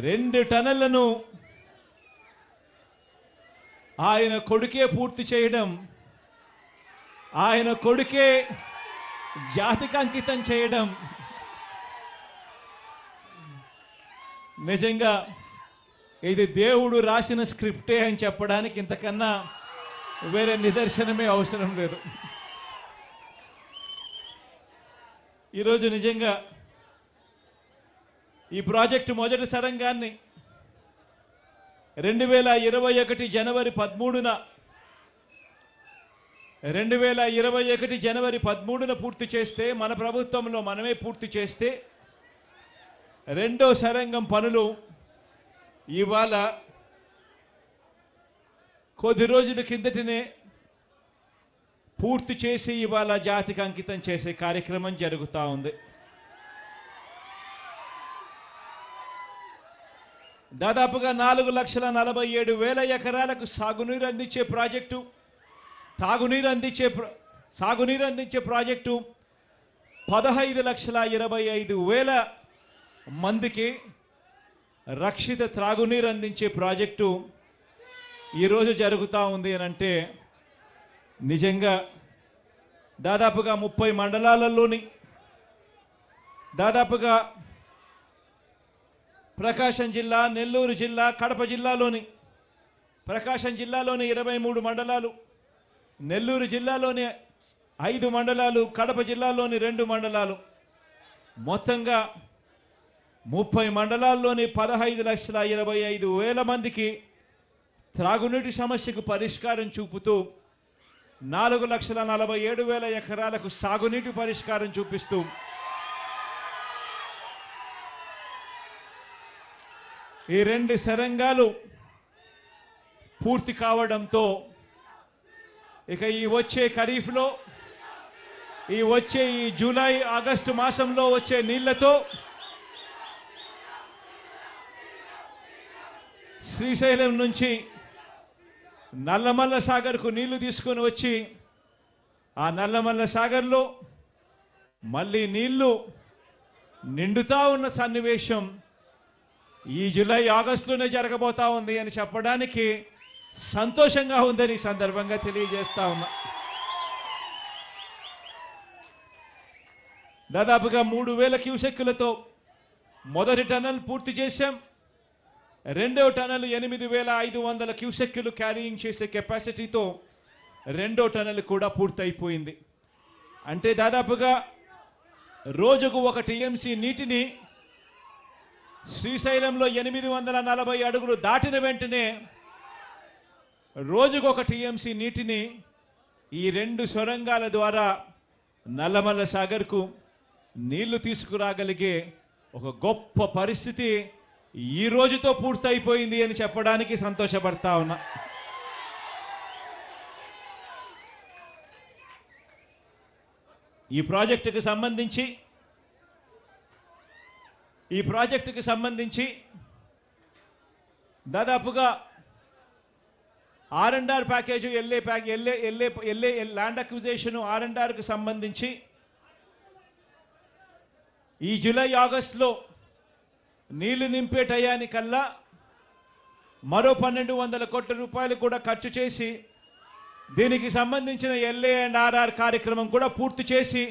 రెండు టన్నులను ఆయన కొడుకే పూర్తి చేయడం ఆయన కొడుకే జాతికి అంకితం చేయడం. నిజంగా ఇది దేవుడు రాసిన స్క్రిప్టే అని చెప్పడానికి ఇంతకన్నా వేరే నిదర్శనమే అవసరం లేదు. ఈరోజు నిజంగా ఈ ప్రాజెక్టు మొదటి సరంగాన్ని రెండు వేల ఇరవై ఒకటి జనవరి పదమూడున రెండు వేల ఇరవై ఒకటి జనవరి పదమూడున పూర్తి చేస్తే మన ప్రభుత్వంలో మనమే పూర్తి చేస్తే రెండో సరంగం పనులు ఇవాళ కొద్ది రోజుల కిందటనే పూర్తి చేసి ఇవాళ జాతికి అంకితం చేసే కార్యక్రమం జరుగుతూ ఉంది. దాదాపుగా నాలుగు లక్షల నలభై ఏడు వేల ఎకరాలకు సాగునీరు అందించే ప్రాజెక్టు తాగునీరు అందించే సాగునీరు అందించే ప్రాజెక్టు పదహైదు లక్షల ఇరవై ఐదు వేల మందికి రక్షిత త్రాగునీరు అందించే ప్రాజెక్టు ఈరోజు జరుగుతూ ఉంది అని అంటే నిజంగా దాదాపుగా ముప్పై మండలాలలోని దాదాపుగా ప్రకాశం జిల్లా నెల్లూరు జిల్లా కడప జిల్లాలోని ప్రకాశం జిల్లాలోని ఇరవై మూడు మండలాలు నెల్లూరు జిల్లాలోని ఐదు మండలాలు కడప జిల్లాలోని రెండు మండలాలు. మొత్తంగా ముప్పై మండలాల్లోని పదహైదు లక్షల ఇరవై ఐదు వేల మందికి త్రాగునీటి సమస్యకు పరిష్కారం చూపుతూ నాలుగు లక్షల నలభై ఏడు వేల ఎకరాలకు సాగునీటి పరిష్కారం చూపిస్తూ ఈ రెండు సరంగాలు పూర్తి కావడంతో ఇక ఈ వచ్చే ఖరీఫ్లో ఈ వచ్చే ఈ జూలై ఆగస్టు మాసంలో వచ్చే నీళ్ళతో శ్రీశైలం నుంచి నల్లమల్ల సాగర్కు నీళ్ళు తీసుకొని వచ్చి ఆ నల్లమల్ల సాగర్లో మళ్ళీ నీళ్ళు నిండుతా ఉన్న సన్నివేశం ఈ జూలై ఆగస్టులోనే జరగబోతా ఉంది అని చెప్పడానికి సంతోషంగా ఉందని ఈ సందర్భంగా తెలియజేస్తా ఉన్నా. దాదాపుగా మూడు వేల క్యూసెక్కులతో మొదటి టన్నల్ పూర్తి చేశాం. రెండో టన్నల్ ఎనిమిది వేల ఐదు వందల క్యూసెక్కులు క్యారీయింగ్ చేసే కెపాసిటీతో రెండో టన్నల్ కూడా పూర్తయిపోయింది. అంటే దాదాపుగా రోజుకు ఒక టీఎంసీ నీటిని శ్రీశైలంలో ఎనిమిది వందల నలభై అడుగులు దాటిన వెంటనే రోజుకు ఒక టీఎంసీ నీటిని ఈ రెండు సొరంగాల ద్వారా నల్లమల్ల సాగర్కు నీళ్ళు తీసుకురాగలిగే ఒక గొప్ప పరిస్థితి ఈ రోజుతో పూర్తయిపోయింది అని చెప్పడానికి సంతోషపడతా ఉన్నా. ఈ ప్రాజెక్టుకు సంబంధించి ఈ ప్రాజెక్టుకు సంబంధించి దాదాపుగా R and R package LA pack LA LA LA land acquisition R and సంబంధించి ఈ జూలై ఆగస్టులో నీళ్ళు నింపే టయానికల్లా మరో పన్నెండు వందల కోట్ల రూపాయలు కూడా ఖర్చు చేసి దీనికి సంబంధించిన ఎల్ఏ అండ్ ఆర్ఆర్ కార్యక్రమం కూడా పూర్తి చేసి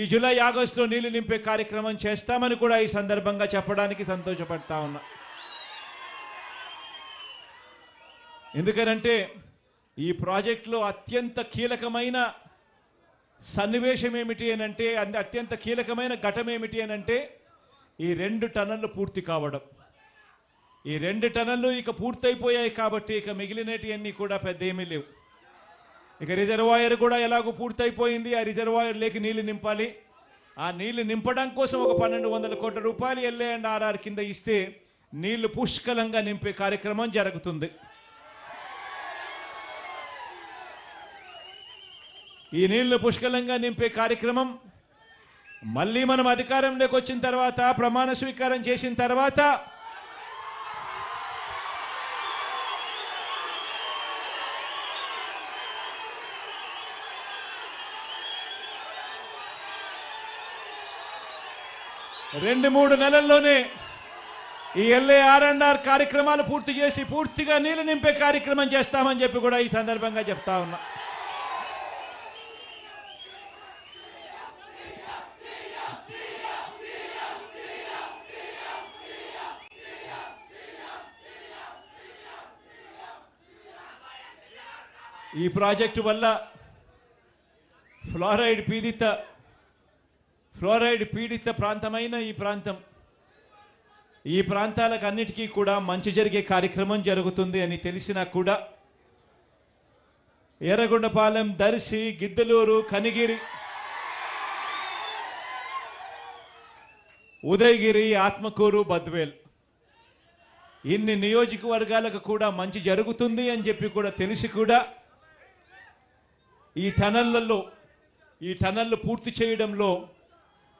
ఈ జూలై ఆగస్టులో నీళ్ళు నింపే కార్యక్రమం చేస్తామని కూడా ఈ సందర్భంగా చెప్పడానికి సంతోషపడతా ఉన్నా. ఎందుకనంటే ఈ ప్రాజెక్టులో అత్యంత కీలకమైన సన్నివేశం ఏమిటి అని అంటే అత్యంత కీలకమైన ఘటం ఏమిటి అని అంటే ఈ రెండు టన్నులు పూర్తి కావడం. ఈ రెండు టన్నులు ఇక పూర్తయిపోయాయి కాబట్టి ఇక మిగిలినటివన్నీ కూడా పెద్ద ఏమీ లేవు. ఇక రిజర్వాయర్ కూడా ఎలాగో పూర్తయిపోయింది. ఆ రిజర్వాయర్ లేకి నీళ్ళు నింపాలి. ఆ నీళ్ళు నింపడం కోసం ఒక పన్నెండు వందల కోట్ల రూపాయలు ఎల్ఏ అండ్ ఆర్ఆర్ కింద ఇస్తే నీళ్ళు పుష్కలంగా నింపే కార్యక్రమం జరుగుతుంది. ఈ నీళ్ళు పుష్కలంగా నింపే కార్యక్రమం మళ్ళీ మనం అధికారంలోకి వచ్చిన తర్వాత ప్రమాణ స్వీకారం చేసిన తర్వాత రెండు మూడు నెలల్లోనే ఈ ఎల్ఏ ఆర్ఎన్ఆర్ కార్యక్రమాలు పూర్తి చేసి పూర్తిగా నీళ్ళు నింపే కార్యక్రమం చేస్తామని చెప్పి కూడా ఈ సందర్భంగా చెప్తా ఉన్నా. ఈ ప్రాజెక్టు వల్ల ఫ్లోరైడ్ పీడిత ఫ్లోరైడ్ పీడిత ప్రాంతమైన ఈ ప్రాంతం. ఈ ప్రాంతాలకు అన్నిటికీ కూడా మంచి జరిగే కార్యక్రమం జరుగుతుంది అని తెలిసినా కూడా ఎర్రగొండపాలెం దర్శి గిద్దలూరు కనిగిరి ఉదయగిరి ఆత్మకూరు బద్వేల్. ఇన్ని నియోజకవర్గాలకు కూడా మంచి జరుగుతుంది అని చెప్పి కూడా తెలిసి కూడా ఈ టనళ్ళలో ఈ టనళ్ళు పూర్తి చేయడంలో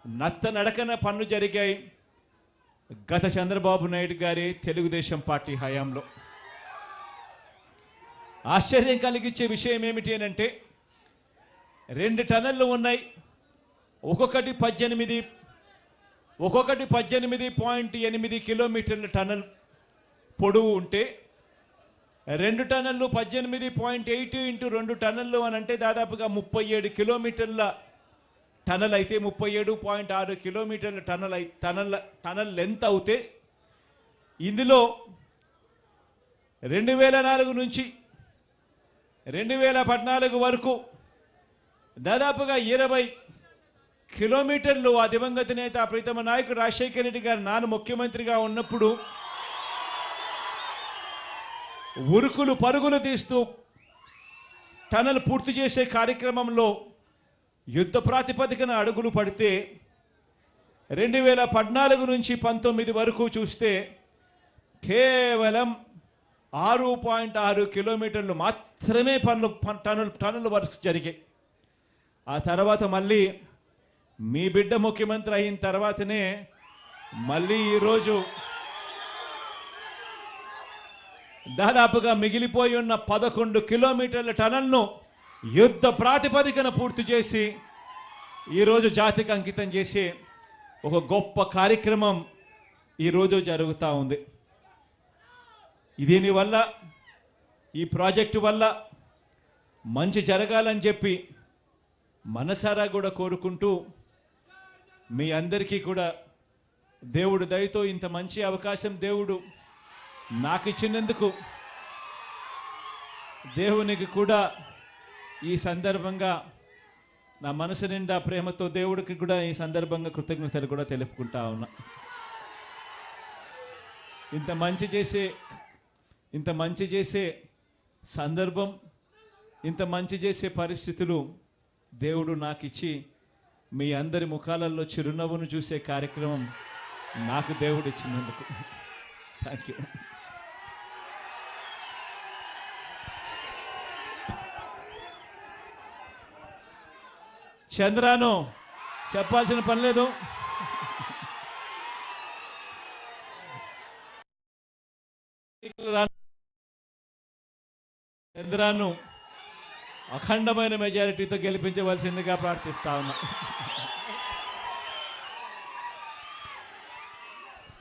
నత్త నడకన పనులు జరిగాయి. గత చంద్రబాబు నాయుడు గారి తెలుగుదేశం పార్టీ హయాంలో. ఆశ్చర్యం కలిగించే విషయం ఏమిటి అంటే రెండు టనళ్ళు ఉన్నాయి. ఒక్కొక్కటి పద్దెనిమిది ఒక్కొక్కటి పద్దెనిమిది పాయింట్ ఎనిమిది కిలోమీటర్ల టనల్ పొడవు ఉంటే రెండు టన్నులు పద్దెనిమిది పాయింట్ ఎయిట్ ఇంటూ రెండు టన్నులు అని అంటే దాదాపుగా ముప్పై ఏడు కిలోమీటర్ల టనల్ అయితే ముప్పై ఏడు పాయింట్ ఆరు కిలోమీటర్ల టనల్ అయి టనల్ టనల్ లెంత్ అవుతే ఇందులో రెండు వేల నాలుగు నుంచి రెండు వేల పద్నాలుగు వరకు దాదాపుగా ఇరవై కిలోమీటర్లు ఆ దివంగత నేత ప్రీతమ నాయకుడు రాజశేఖర రెడ్డి గారు నాన్న ముఖ్యమంత్రిగా ఉన్నప్పుడు ఉరుకులు పరుగులు తీస్తూ టనల్ పూర్తి చేసే కార్యక్రమంలో యుద్ధ ప్రాతిపదికన అడుగులు పడితే రెండు వేల పద్నాలుగు నుంచి పంతొమ్మిది వరకు చూస్తే కేవలం ఆరు పాయింట్ ఆరు కిలోమీటర్లు మాత్రమే పనులు టన్నులు టనల్ టనల్ వర్క్స్ జరిగాయి. ఆ తర్వాత మళ్ళీ మీ బిడ్డ ముఖ్యమంత్రి అయిన తర్వాతనే మళ్ళీ ఈరోజు దాదాపుగా మిగిలిపోయి ఉన్న పదకొండు కిలోమీటర్ల టనల్ను యుద్ధ ప్రాతిపదికన పూర్తి చేసి ఈరోజు జాతికి అంకితం చేసి ఒక గొప్ప కార్యక్రమం ఈరోజు జరుగుతూ ఉంది. దీనివల్ల ఈ ప్రాజెక్టు వల్ల మంచి జరగాలని చెప్పి మనసారా కూడా కోరుకుంటూ మీ అందరికీ కూడా దేవుడు దయతో ఇంత మంచి అవకాశం దేవుడు నాకు ఇచ్చినందుకు దేవునికి కూడా ఈ సందర్భంగా నా మనసు నిండా ప్రేమతో దేవుడికి కూడా ఈ సందర్భంగా కృతజ్ఞతలు కూడా తెలుపుకుంటా ఉన్నా. ఇంత మంచి చేసే ఇంత మంచి చేసే సందర్భం ఇంత మంచి చేసే పరిస్థితులు దేవుడు నాకు ఇచ్చి మీ అందరి ముఖాలలో చిరునవ్వును చూసే కార్యక్రమం నాకు దేవుడు ఇచ్చినందుకు థ్యాంక్ యూ చంద్రాను చెప్పాల్సిన పని లేదు. చంద్రాను అఖండమైన మెజారిటీతో గెలిపించవలసిందిగా ప్రార్థిస్తా ఉన్నా.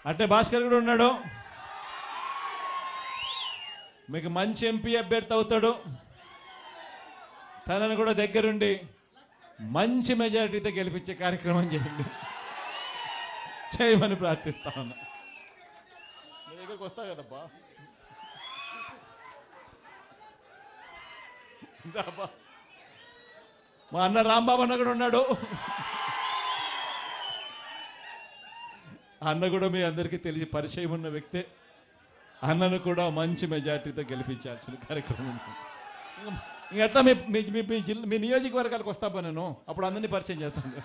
అంటే భాస్కర్ కూడా ఉన్నాడు. మీకు మంచి ఎంపీ అభ్యర్థి అవుతాడు. తనను కూడా దగ్గరుండి మంచి మెజారిటీతో గెలిపించే కార్యక్రమం చేయండి. చేయమని ప్రార్థిస్తా ఉన్నా. మీ దగ్గరకు వస్తా కదబ్బా. మా అన్న రాంబాబు అన్న కూడా ఉన్నాడు. అన్న కూడా మీ అందరికీ తెలిసి పరిచయం ఉన్న వ్యక్తే. అన్నను కూడా మంచి మెజార్టీతో గెలిపించాల్సిన కార్యక్రమం ఇంక ఎట్లా మీ మీ మీ- జిల్లా మీ నియోజకవర్గాలకు వస్తాపా నేను. అప్పుడు అందరినీ పరిచయం చేస్తాను.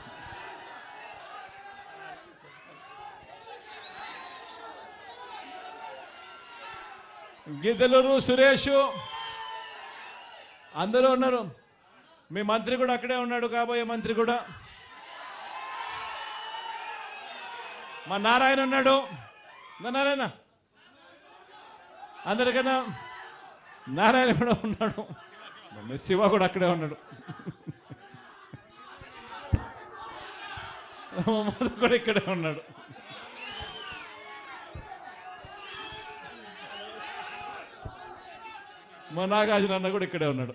గిద్దలూరు సురేష్ అందరూ ఉన్నారు. మీ మంత్రి కూడా అక్కడే ఉన్నాడు కాబోయే మంత్రి కూడా. మా నారాయణ ఉన్నాడు. నారాయణ? అందరికన్నా నారాయణ కూడా ఉన్నాడు. శివ కూడా అక్కడే ఉన్నాడు. మధు కూడా ఇక్కడే ఉన్నాడు. మా అన్న కూడా ఇక్కడే ఉన్నాడు.